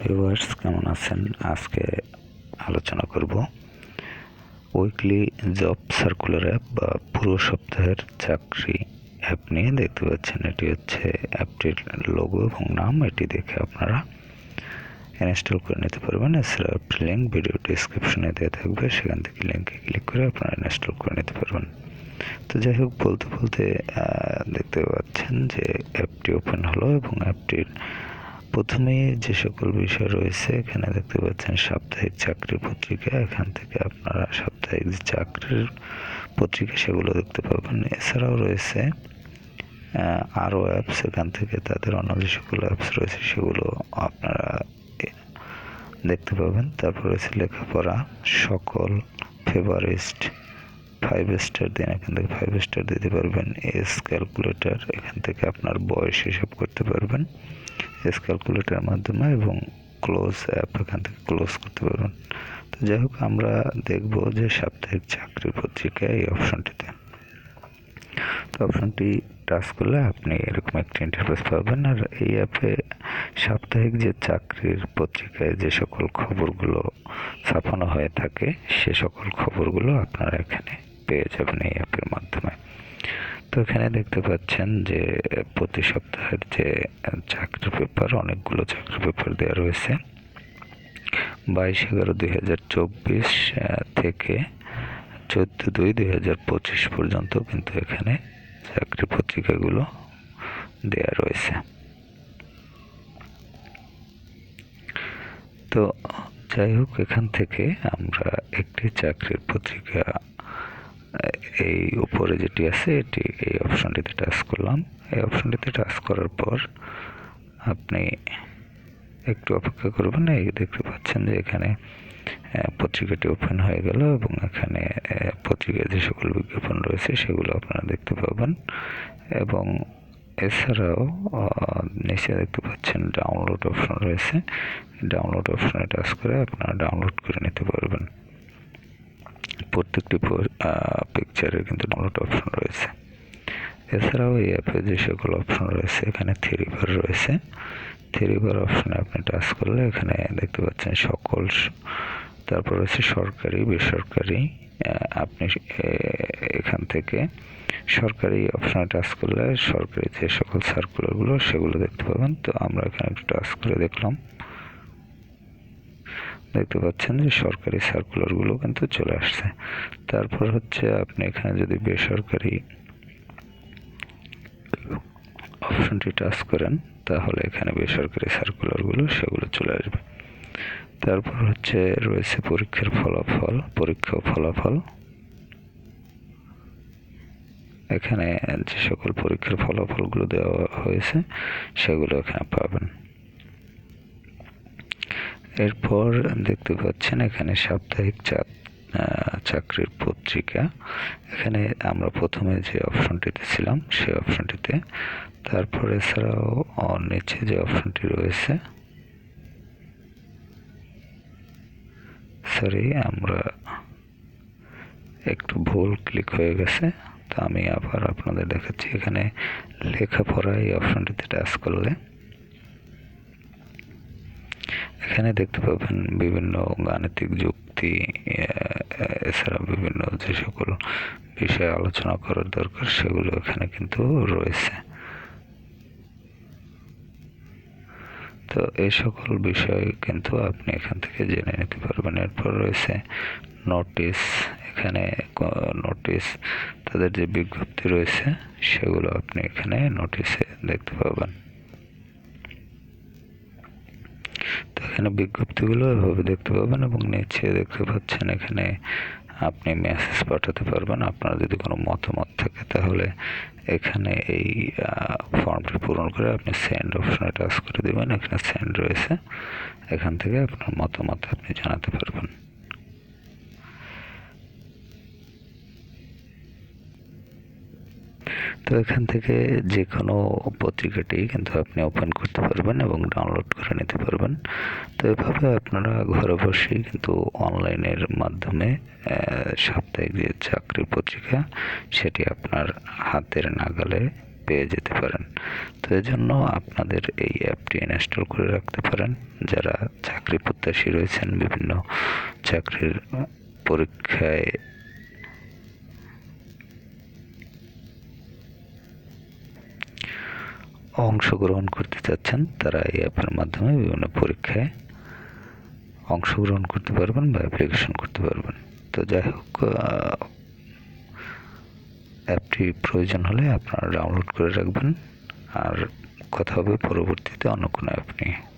Viewers, কেমন আছেন? আজকে আলোচনা করব উইকলি জব সার্কুলার অ্যাপ বা পুরো সপ্তাহের চাকরি অ্যাপ নিয়ে। দেখতে পাচ্ছেন, এটি হচ্ছে অ্যাপটির লোগো এবং নাম। এটি দেখে আপনারা ইনস্টল করে নিতে পারবেন। এছাড়া অ্যাপটির লিঙ্ক ভিডিও ডিসক্রিপশনে দেওয়া থাকবে। সেখান থেকে লিঙ্কে ক্লিক করে আপনারা ইনস্টল করে নিতে পারবেন। তো যাই হোক, বলতে বলতে দেখতে পাচ্ছেন যে অ্যাপটি ওপেন হলো এবং অ্যাপটির প্রথমে যে সকল বিষয় রয়েছে, এখানে দেখতে পাচ্ছেন সাপ্তাহিক চাকরির পত্রিকা। এখান থেকে আপনারা সাপ্তাহিক যে চাকরির পত্রিকা, সেগুলো দেখতে পাবেন। এছাড়াও রয়েছে আরও অ্যাপস এখান থেকে তাদের অন্য যে সকল অ্যাপস রয়েছে, সেগুলো আপনারা দেখতে পাবেন। তারপর রয়েছে লেখাপড়া, সকল ফেভারিস্ট ফাইভ স্টার দিন এখান থেকে ফাইভ স্টার দিতে পারবেন। এস ক্যালকুলেটর এখান থেকে আপনার বয়স হিসাব করতে পারবেন। এস ক্যালকুলেটরের মাধ্যমে এবং ক্লোজ অ্যাপ এখান থেকে ক্লোজ করতে পারবেন। তো যাই হোক, আমরা দেখব যে সাপ্তাহিক চাকরি পত্রিকা এই অপশনটিতে তো অপশনটি টাচ করলে আপনি এরকম একটা ইন্টারফেস পাবেন আর এই অ্যাপে সাপ্তাহিক যে চাকরির পত্রিকায় যে সকল খবরগুলো ছাপানো হয়ে থাকে, সে সকল খবরগুলো আপনারা এখানে পেয়ে যাবেন এই অ্যাপের মাধ্যমে। তো এখানে দেখতে পাচ্ছেন যে প্রতি সপ্তাহের যে চাকরি পেপার, অনেকগুলো চাকরি পেপার দেওয়া রয়েছে। বাইশ এগারো দুই হাজার চব্বিশ থেকে চোদ্দ দুই দুই হাজার পঁচিশ পর্যন্ত কিন্তু এখানে চাকরি পত্রিকাগুলো দেয়া রয়েছে। তো যাই হোক, এখান থেকে আমরা একটি চাকরির পত্রিকা এই উপরে যেটি আছে, এটি এই অপশনটিতে টাচ করলাম। এই অপশনটিতে টাচ করার পর আপনি একটু অপেক্ষা করবেন এই দেখতে পাচ্ছেন যে এখানে পত্রিকাটি ওপেন হয়ে গেল এবং এখানে পত্রিকায় যে সকল বিজ্ঞাপন রয়েছে সেগুলো আপনারা দেখতে পাবেন। এবং এছাড়াও নিচে দেখতে পাচ্ছেন ডাউনলোড অপশন রয়েছে। ডাউনলোড অপশনে টাচ করে আপনারা ডাউনলোড করে নিতে পারবেন। প্রত্যেকটি পিকচারের কিন্তু ডাউনলোড অপশন রয়েছে। এছাড়াও এই অ্যাপে যে সকল অপশন রয়েছে, এখানে থ্রি বার রয়েছে। থ্রি বার অপশনে আপনি টাচ করলে এখানে দেখতে পাচ্ছেন সকল তারপর রয়েছে সরকারি, বেসরকারি আপনি এখান থেকে সরকারি অপশনে টাচ করলে সরকারি যে সকল সার্কুলারগুলো সেগুলো দেখতে পাবেন। তো আমরা এখানে একটু টাচ করে দেখলাম। দেখতে পাচ্ছেন যে সরকারি সার্কুলারগুলো কিন্তু চলে আসছে। তারপর হচ্ছে আপনি এখানে যদি বেসরকারি অপশনটি টাচ করেন, তাহলে এখানে বেসরকারি সার্কুলারগুলো সেগুলো চলে আসবে। তারপর হচ্ছে রয়েছে পরীক্ষার ফলাফল পরীক্ষা ফলাফল। এখানে যে সকল পরীক্ষার ফলাফলগুলো দেওয়া হয়েছে, সেগুলো এখানে পাবেন। এরপর দেখতে পাচ্ছেন এখানে সাপ্তাহিক চাক চাকরির পত্রিকা। এখানে আমরা প্রথমে যে অপশনটিতে ছিলাম সেই অপশনটিতে। তারপর এছাড়াও নিচে যে অপশনটি রয়েছে সরি আমরা একটু ভুল ক্লিক হয়ে গেছে, তো আমি আবার আপনাদের দেখাচ্ছি। এখানে লেখাপড়া এই অপশনটিতে টাচ করলে এখানে দেখতে পাবেন বিভিন্ন গাণিতিক যুক্তি এছাড়া বিভিন্ন যে সকল বিষয়ে আলোচনা করার দরকার, সেগুলো এখানে কিন্তু রয়েছে। তো এই সকল বিষয় কিন্তু আপনি এখান থেকে জেনে নিতে পারবেন। এরপর রয়েছে নোটিশ এখানে নোটিশ তাদের যে বিজ্ঞপ্তি রয়েছে, সেগুলো আপনি এখানে নোটিশে দেখতে পাবেন তো এখানে বিজ্ঞপ্তিগুলো এভাবে দেখতে পাবেন এবং নিচে দেখতে পাচ্ছেন এখানে আপনি মেসেজ পাঠাতে পারবেন। আপনার যদি কোনো মতামত থাকে তাহলে এখানে এই ফর্মটি পূরণ করে আপনি সেন্ড অপশনে টাচ করে দেবেন। এখানে সেন্ড রয়েছে। এখান থেকে আপনার মতামত আপনি জানাতে পারবেন। তো এখান থেকে যে কোনো পত্রিকাটি কিন্তু আপনি ওপেন করতে পারবেন এবং ডাউনলোড করে নিতে পারবেন। তো এভাবে আপনারা ঘরে বসেই কিন্তু অনলাইনের মাধ্যমে সাপ্তাহিক যে চাকরি পত্রিকা, সেটি আপনার হাতের নাগালে পেয়ে যেতে পারেন। তো এজন্য আপনাদের এই অ্যাপটি ইনস্টল করে রাখতে পারেন। যারা চাকরি প্রত্যাশী রয়েছেন বিভিন্ন চাকরির পরীক্ষায় অংশগ্রহণ করতে চাচ্ছেন, তারা এই অ্যাপের মাধ্যমে বিভিন্ন পরীক্ষায় অংশগ্রহণ করতে পারবেন বা অ্যাপ্লিকেশন করতে পারবেন। তো যাই হোক অ্যাপটি প্রয়োজন হলে আপনারা ডাউনলোড করে রাখবেন। আর কথা হবে পরবর্তীতে অন্য কোনো অ্যাপ নিয়ে।